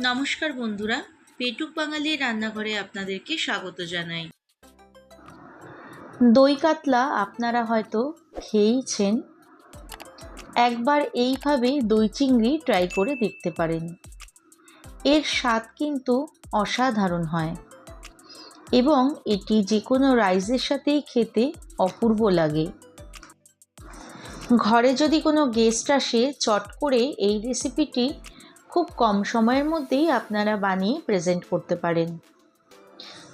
নমস্কার বন্ধুরা, পেটুক বাঙালির রান্নাঘরে আপনাদেরকে স্বাগত জানাই। দই কাতলা আপনারা হয়তো খেয়েইছেন একবার এইভাবে দই চিংড়ি ট্রাই করে দেখতে পারেন। এর স্বাদ কিন্তু অসাধারণ হয়। এবং এটি যে কোনো রাইসের সাথেই খেতে অপূর্ব লাগে। ঘরে যদি কোনো গেস্ট আসে, চট করে এই রেসিপিটি খুব কম সময়ের মধ্যেই আপনারা বানিয়ে প্রেজেন্ট করতে পারেন।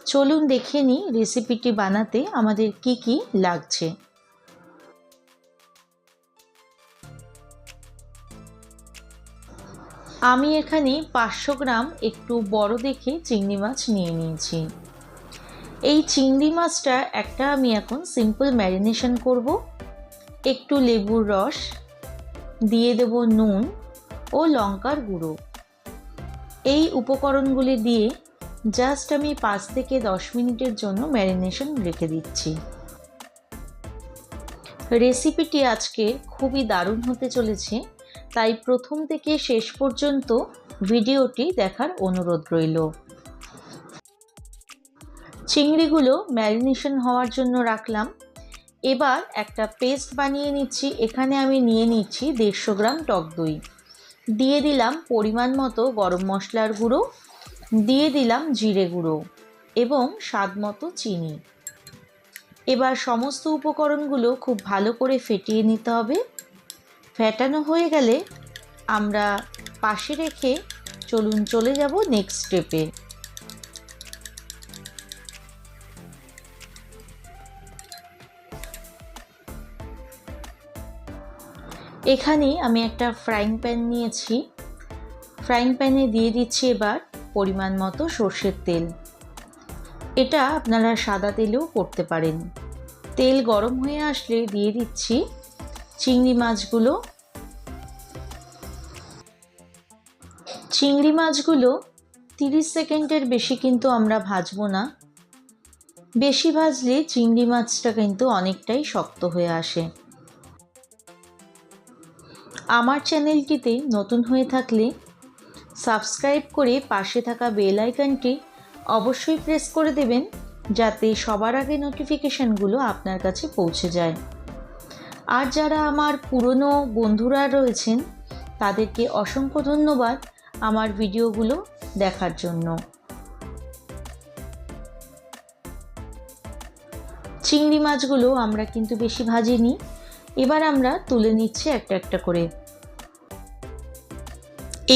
চলুন দেখে নিই রেসিপিটি বানাতে আমাদের কি কি লাগছে। আমি এখানে পাঁচশো গ্রাম একটু বড় দেখে চিংড়ি মাছ নিয়ে নিয়েছি। এই চিংড়ি মাছটা একটা আমি এখন সিম্পল ম্যারিনেশন করব। একটু লেবুর রস, দিয়ে দেব নুন ও লঙ্কার গুঁড়ো। এই উপকরণগুলি দিয়ে জাস্ট আমি পাঁচ থেকে দশ মিনিটের জন্য ম্যারিনেশন রেখে দিচ্ছি। রেসিপিটি আজকে খুবই দারুণ হতে চলেছে, তাই প্রথম থেকে শেষ পর্যন্ত ভিডিওটি দেখার অনুরোধ রইল। চিংড়িগুলো ম্যারিনেশন হওয়ার জন্য রাখলাম। এবার একটা পেস্ট বানিয়ে নিচ্ছি, এখানে আমি নিয়ে নিচ্ছি দেড়শো গ্রাম টক দই। দিয়ে দিলাম পরিমাণ মতো গরম মশলার গুঁড়ো, দিয়ে দিলাম জিরে গুঁড়ো এবং স্বাদ মতো চিনি। এবার সমস্ত উপকরণগুলো খুব ভালো করে ফেটিয়ে নিতে হবে। ফেটানো হয়ে গেলে আমরা পাশে রেখে চলুন চলে যাব নেক্সট স্টেপে এখানে আমি একটা ফ্রাইং প্যান নিয়েছি। ফ্রাইং প্যানে দিয়ে দিচ্ছি এবার পরিমাণ মতো সর্ষের তেল। এটা আপনারা সাদা তেলেও করতে পারেন। তেল গরম হয়ে আসলে দিয়ে দিচ্ছি চিংড়ি মাছগুলো। চিংড়ি মাছগুলো তিরিশ সেকেন্ডের বেশি কিন্তু আমরা ভাজবো না। বেশি ভাজলে চিংড়ি মাছটা কিন্তু অনেকটাই শক্ত হয়ে আসে। আমার চ্যানেলটিতে নতুন হয়ে থাকলে সাবস্ক্রাইব করে পাশে থাকা বেল আইকনটি অবশ্যই প্রেস করে দেবেন, যাতে সবার আগে নোটিফিকেশানগুলো আপনার কাছে পৌঁছে যায়। আর যারা আমার পুরনো বন্ধুরা রয়েছেন, তাদেরকে অসংখ্য ধন্যবাদ আমার ভিডিওগুলো দেখার জন্য। চিংড়ি মাছগুলো আমরা কিন্তু বেশি ভাজিনি। এবার আমরা তুলে নিচ্ছি একটা একটা করে।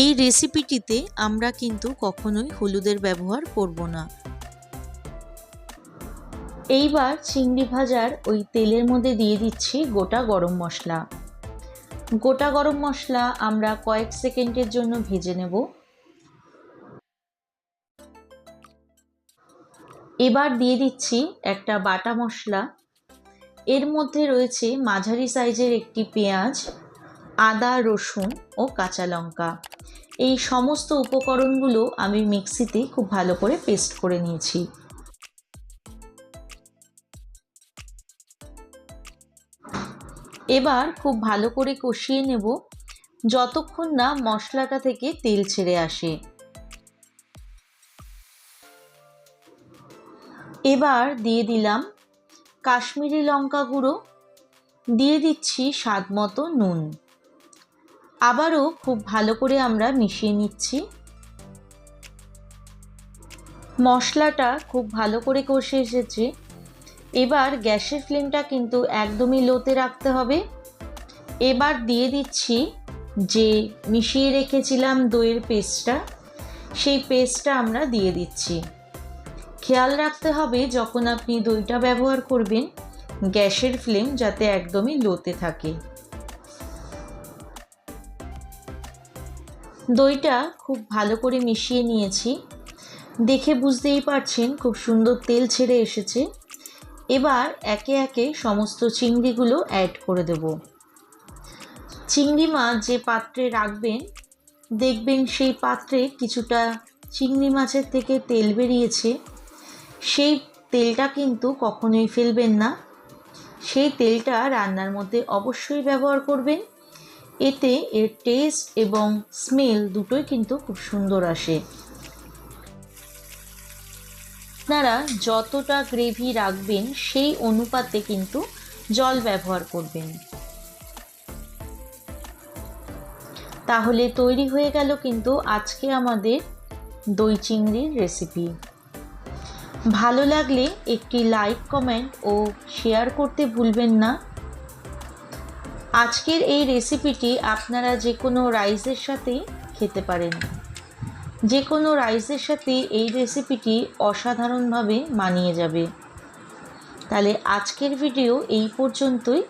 এই রেসিপিটিতে আমরা কিন্তু কখনোই হলুদের ব্যবহার করব না। এইবার চিংড়ি ভাজার ওই তেলের মধ্যে দিয়ে দিচ্ছি গোটা গরম মশলা। গোটা গরম মশলা আমরা কয়েক সেকেন্ডের জন্য ভেজে নেব। এবার দিয়ে দিচ্ছি একটা বাটা মশলা। এর মধ্যে রয়েছে মাঝারি সাইজের একটি পেঁয়াজ, আদা, রসুন ও কাঁচা লঙ্কা। এই সমস্ত উপকরণগুলো আমি মিক্সিতে খুব ভালো করে পেস্ট করে নিয়েছি। এবার খুব ভালো করে কষিয়ে নেব যতক্ষণ না মশলাটা থেকে তেল ছেড়ে আসে। এবার দিয়ে দিলাম কাশ্মীরি লঙ্কা গুঁড়ো, দিয়ে দিচ্ছি স্বাদ মতো নুন। আবারও খুব ভালো করে আমরা মিশিয়ে নিচ্ছি। মশলাটা খুব ভালো করে কষে এসেছে। এবার গ্যাসের ফ্লেমটা কিন্তু একদমই লোতে রাখতে হবে। এবার দিয়ে দিচ্ছি যে মিশিয়ে রেখেছিলাম দইয়ের পেস্টটা, সেই পেস্টটা আমরা দিয়ে দিচ্ছি। খেয়াল রাখতে হবে যখন আপনি দইটা ব্যবহার করবেন, গ্যাসের ফ্লেম যাতে একদমই লোতে থাকে। দইটা খুব ভালো করে মিশিয়ে নিয়েছি। দেখে বুঝতেই পারছেন খুব সুন্দর তেল ছেড়ে এসেছে। এবার একে একে সমস্ত চিংড়িগুলো অ্যাড করে দেব। চিংড়ি মাছ যে পাত্রে রাখবেন, দেখবেন সেই পাত্রে কিছুটা চিংড়ি মাছের থেকে তেল বেরিয়েছে। সেই তেলটা কিন্তু কখনোই ফেলবেন না। সেই তেলটা রান্নার মধ্যে অবশ্যই ব্যবহার করবেন। এতে এর টেস্ট এবং স্মেল দুটোই কিন্তু খুব সুন্দর আসে। আপনারা যতটা গ্রেভি রাখবেন, সেই অনুপাতে কিন্তু জল ব্যবহার করবেন। তাহলে তৈরি হয়ে গেল কিন্তু আজকে আমাদের দই চিংড়ির রেসিপি ভালো লাগলে একটি লাইক কমেন্ট ও শেয়ার করতে ভুলবেন না। আজকের এই রেসিপিটি আপনারা যে কোনো রাইসের সাথেই খেতে পারেন। যে কোনো রাইসের সাথে এই রেসিপিটি অসাধারণভাবে মানিয়ে যাবে। তাহলে আজকের ভিডিও এই পর্যন্তই।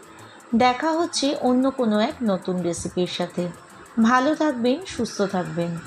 দেখা হচ্ছে অন্য কোনো এক নতুন রেসিপির সাথে। ভালো থাকবেন, সুস্থ থাকবেন।